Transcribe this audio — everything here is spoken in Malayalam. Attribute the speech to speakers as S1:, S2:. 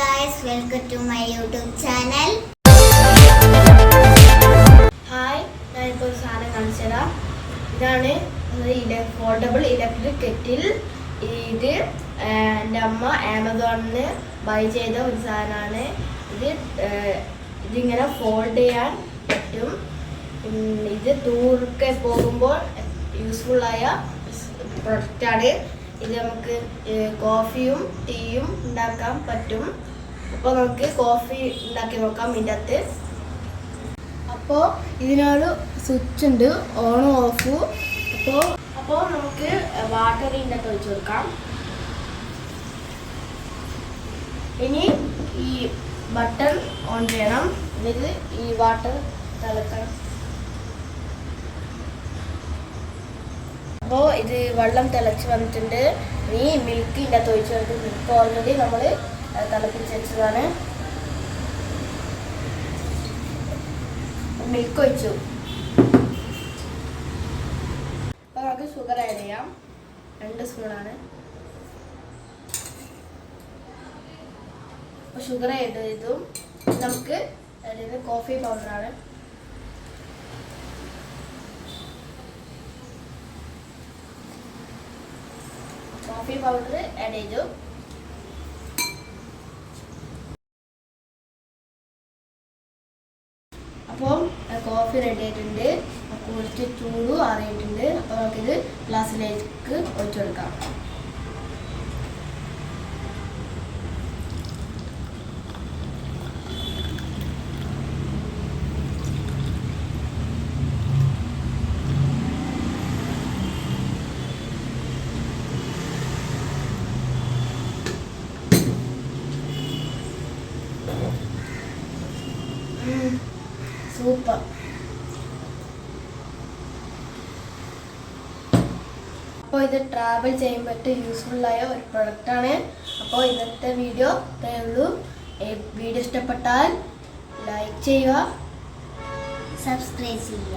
S1: guys, welcome to my YouTube channel
S2: hi ഞാനിപ്പോൾ ഒരു സാധനം കാണിച്ചു തരാം. ഇതാണ് ഫോൾഡബിൾ ഇലക്ട്രിക് കെറ്റിൽ ഇത് എന്റെ അമ്മ ആമസോണിൽ നിന്ന് ബൈ ചെയ്ത ഒരു സാധനമാണ്. ഇത് ഇതിങ്ങനെ ഫോൾഡ് ചെയ്യാൻ പറ്റും. ഇത് ദൂരൊക്കെ പോകുമ്പോൾ യൂസ്ഫുള്ളായ പ്രൊഡക്റ്റാണ് ഇത് നമുക്ക് കോഫിയും ടീയും ഉണ്ടാക്കാൻ പറ്റും. അപ്പോൾ നമുക്ക് കോഫി ഉണ്ടാക്കി നോക്കാം ഇതിന്റെ അകത്ത് അപ്പോൾ ഇതിനൊരു സ്വിച്ച് ഉണ്ട് ഓണും ഓഫും അപ്പോൾ അപ്പോൾ നമുക്ക് വാട്ടർ ഇതിന്റെ അകത്ത് ഒഴിച്ചു കൊടുക്കാം. ഇനി ഈ ബട്ടൺ ഓൺ ചെയ്യണം. എന്നിട്ട് ഈ വാട്ടർ തിളക്കണം അപ്പോൾ ഇത് വെള്ളം തിളച്ച് വന്നിട്ടുണ്ട്. ഇനി മിൽക്ക് ഇതിന്റെ അകത്ത് ഒഴിച്ചു കൊടുത്ത് മിൽക്ക് ഓൾറെഡി നമ്മൾ തിളപ്പിച്ച് വെച്ചതാണ്. മിൽക്ക് ഒഴിച്ചു. അപ്പോൾ നമുക്ക് ഷുഗർ ആഡ് ചെയ്യാം. രണ്ട് സ്പൂണാണ് ഷുഗർ ആഡ് ചെയ്തു. നമുക്ക് കോഫി പൗഡറാണ് കോഫി പൗഡർ ആഡ് ചെയ്തു അപ്പോൾ കോഫി റെഡി ആയിട്ടുണ്ട്. കുറച്ച് ചൂടും അറിയിട്ടുണ്ട് അപ്പോൾ നമുക്കിത് ഗ്ലാസ്സിലേക്ക് ഒഴിച്ചു കൊടുക്കാം. സൂപ്പർ. അപ്പോൾ ഇത് ട്രാവൽ ചെയ്യാൻ പറ്റിയ യൂസ്ഫുള്ളായ ഒരു പ്രൊഡക്റ്റാണ് അപ്പോൾ ഇന്നത്തെ വീഡിയോ ഇത്രയേ ഉള്ളൂ. വീഡിയോ ഇഷ്ടപ്പെട്ടാൽ ലൈക്ക് ചെയ്യുക
S1: സബ്സ്ക്രൈബ് ചെയ്യുക.